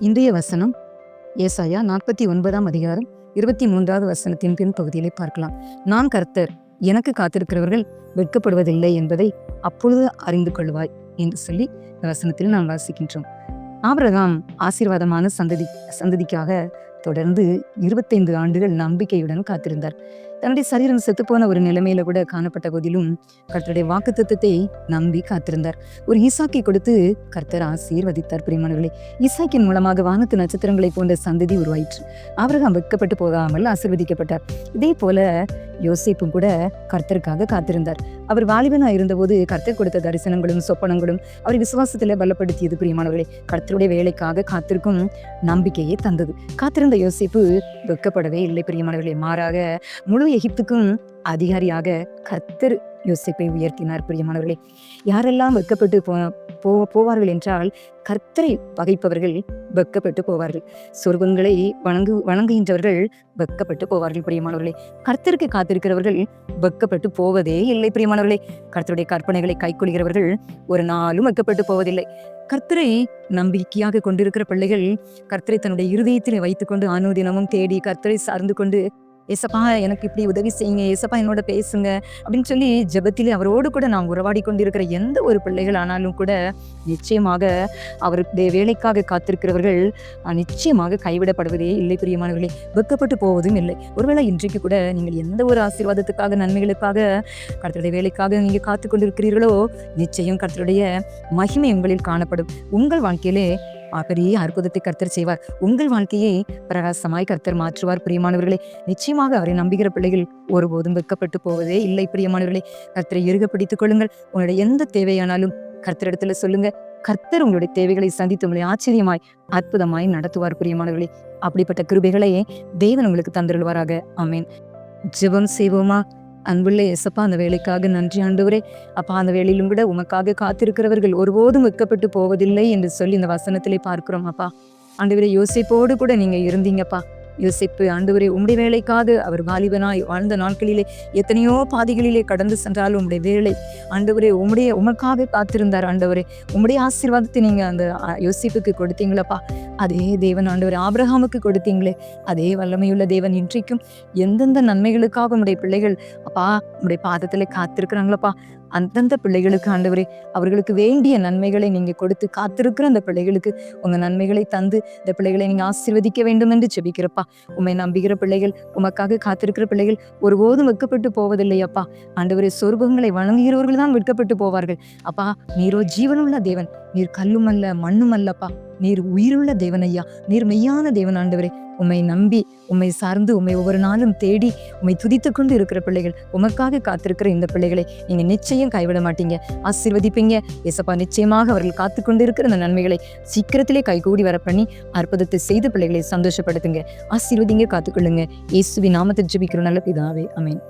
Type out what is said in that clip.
இன்றைய வசனம் ஏசாயா நாற்பத்தி ஒன்பதாம் அதிகாரம் இருபத்தி மூன்றாவது வசனத்தின் பின்பகுதியிலே பார்க்கலாம். நான் கர்த்தர் எனக்கு காத்திருக்கிறவர்கள் வெட்கப்படுவதில்லை என்பதை அப்பொழுது அறிந்து கொள்வாய் என்று சொல்லி இந்த வசனத்தில் நாம் வாசிக்கின்றோம். ஆபிரகாம் ஆசீர்வாதமான சந்ததி சந்ததிக்காக தொடர்ந்து இருபத்தைந்து ஆண்டுகள் நம்பிக்கையுடன் காத்திருந்தார். தன்னுடைய சரீரம் செத்துப்போன ஒரு நிலைமையில கூட காணப்பட்ட போதிலும் கர்த்தருடைய வாக்குத்தத்தத்தை நம்பி காத்திருந்தார். ஒரு ஈசாக்கை கொடுத்து கர்த்தர் ஆசீர்வதித்தார் பிரிமானவர்களை ஈசாக்கின் மூலமாக வானத்து நட்சத்திரங்களை போன்ற சந்ததி உருவாயிற்று. அவர்கள் வெட்கப்பட்டு போகாமல் ஆசீர்வதிக்கப்பட்டார். இதே போல யோசிப்பும் கூட கர்த்தருக்காக காத்திருந்தார். அவர் வாலிபனாக இருந்தபோது கர்த்தர் கொடுத்த தரிசனங்களும் சொப்பனங்களும் அவர் விசுவாசத்தில் பலப்படுத்தியது பிரியமானவர்களே. கர்த்தருடைய வேலைக்காக காத்திருக்கும் நம்பிக்கையை தந்தது. காத்திருந்த யோசிப்பு வெட்கப்படவே இல்லை பிரியமானவர்களே. மாறாக முழு எகிப்துக்கும் அதிகாரியாக கர்த்தர் யோசிப்பை உயர்த்தினார் பிரியமானவர்களே. யாரெல்லாம் வெட்கப்பட்டு போ போ போவார்கள் என்றால் கர்த்தரை பகைப்பவர்கள் வெக்கப்பட்டு போவார்கள். சொர்க்கங்களை வணங்கு வணங்குகின்றவர்கள் வெக்கப்பட்டு போவார்கள் பிரியமானவர்களே. கர்த்தருக்கு காத்திருக்கிறவர்கள் வெக்கப்பட்டு போவதே இல்லை பிரியமானவர்களே. கர்த்தருடைய கற்பனைகளை கைக்கொள்கிறவர்கள் ஒரு நாளும் வெக்கப்பட்டு போவதில்லை. கர்த்தரை நம்பிக்கையாக கொண்டிருக்கிற பிள்ளைகள் கர்த்தரை தன்னுடைய இருதயத்தில் வைத்துக்கொண்டு அனுதினமும் தேடி கர்த்தரை சார்ந்து கொண்டு ஏசப்பா எனக்கு இப்படி உதவி செய்யுங்க. ஏசப்பா என்னோட பேசுங்க. அப்படின்னு சொல்லி ஜெபத்திலே அவரோடு கூட நாம் உறவாடி கொண்டிருக்கிற எந்த ஒரு பிள்ளைகள் ஆனாலும் கூட நிச்சயமாக அவருடைய வேலைக்காக காத்திருக்கிறவர்கள் நிச்சயமாக கைவிடப்படுவதே இல்லை பிரியமானவர்களே. வெட்கப்பட்டு போவதும் இல்லை. ஒருவேளை இன்றைக்கு கூட நீங்கள் எந்த ஒரு ஆசீர்வாதத்துக்காக நன்மைகளுக்காக கர்த்தருடைய வேலைக்காக நீங்கள் காத்து கொண்டிருக்கிறீர்களோ நிச்சயம் கர்த்தருடைய மகிமை உங்களில் காணப்படும். உங்கள் வாழ்க்கையிலே பெரிய அற்புதத்தை கர்த்தர் செய்வார். உங்கள் வாழ்க்கையை பிரகாசமாய் கர்த்தர் மாற்றுவார். பிரியமானவர்களே நிச்சயமாக அவரை நம்புகிற பிள்ளைகள் ஒருபோதும் வெட்கப்பட்டு போவதே இல்லை. பிரியமானவர்களே கர்த்தரை இறுக பிடித்துக் கொள்ளுங்கள். உங்களுடைய எந்த தேவையானாலும் கர்த்தரிடத்துல சொல்லுங்க. கர்த்தர் உங்களுடைய தேவைகளை சந்தித்து உங்களை ஆச்சரியமாய் அற்புதமாய் நடத்துவார். பிரியமானவர்களே அப்படிப்பட்ட கிருபைகளையே தேவன் உங்களுக்கு தந்திருவாராக அமீன் ஜெபம் செய்வோமா? அன்புள்ள இயேசப்பா அந்த வேலைக்காக நன்றி ஆண்டவரே. அப்பா அந்த வேலையிலும் கூட உமக்காக காத்திருக்கிறவர்கள் ஒருபோதும் வெட்கப்பட்டு போவதில்லை என்று சொல்லி இந்த வசனத்திலே பார்க்கிறோம் அப்பா. ஆண்டவரே யோசிப்போடு கூட நீங்க இருந்தீங்கப்பா. யோசிப்பு ஆண்டவரே உம்முடைய வேலைக்காது. அவர் வாலிபனாய் வாழ்ந்த நாட்களிலே எத்தனையோ பாதைகளிலே கடந்து சென்றாலும் உம்முடைய வேலை. ஆண்டவரே உம்முடைய உமக்காக காத்திருந்தார் ஆண்டவரே. உம்முடைய ஆசீர்வாதத்தை நீங்க அந்த யோசிப்புக்கு கொடுத்தீங்களப்பா? அதே தேவன் ஆண்டவர் ஆபிரகாமுக்கு கொடுத்தீங்களே. அதே வல்லமையுள்ள தேவன் இன்றைக்கும் எந்தெந்த நன்மைகளுக்காக உம்முடைய பிள்ளைகள் அப்பா உம்முடைய பாதத்துல காத்திருக்கிறாங்களப்பா? அந்தந்த பிள்ளைகளுக்கு ஆண்டவரே அவர்களுக்கு வேண்டிய நன்மைகளை நீங்க கொடுத்து காத்திருக்கிற அந்த பிள்ளைகளுக்கு உங்க நன்மைகளை தந்து இந்த பிள்ளைகளை நீங்க ஆசீர்வதிக்க வேண்டும் என்று ஜெபிக்கிறப்பா. உம்மை நம்புகிற பிள்ளைகள் உமக்காக காத்திருக்கிற பிள்ளைகள் ஒருபோதும் வெக்கப்பட்டு போவதில்லை அப்பா ஆண்டவரே சொருபங்களை வழங்குகிறவர்கள் தான் வெட்கப்பட்டு போவார்கள். அப்பா நீரோ ஜீவனுள்ள தேவன். நீர் கல்லும் அல்ல மண்ணும் அல்லப்பா நீர் உயிருள்ள தேவன் ஐயா நீர் மெய்யான தேவனாண்டவரே உம்மை நம்பி உம்மை சார்ந்து உம்மை ஒவ்வொரு நாளும் தேடி உம்மை துதித்து கொண்டு இருக்கிற பிள்ளைகள் உமக்காக காத்திருக்கிற இந்த பிள்ளைகளை நீங்கள் நிச்சயம் கைவிட மாட்டீங்க. ஆசீர்வதிப்பீங்க. ஏசப்பா நிச்சயமாக அவர்கள் காத்து கொண்டு இருக்கிற அந்த நன்மைகளை சீக்கிரத்திலே கைகூடி வர பண்ணி அற்புதத்தை செய்து பிள்ளைகளை சந்தோஷப்படுத்துங்க. ஆசீர்வதிங்க காத்துக்கொள்ளுங்க. இயேசுவி நாமத்தை ஜபிக்கிற நல்ல பிதாவே அமேன்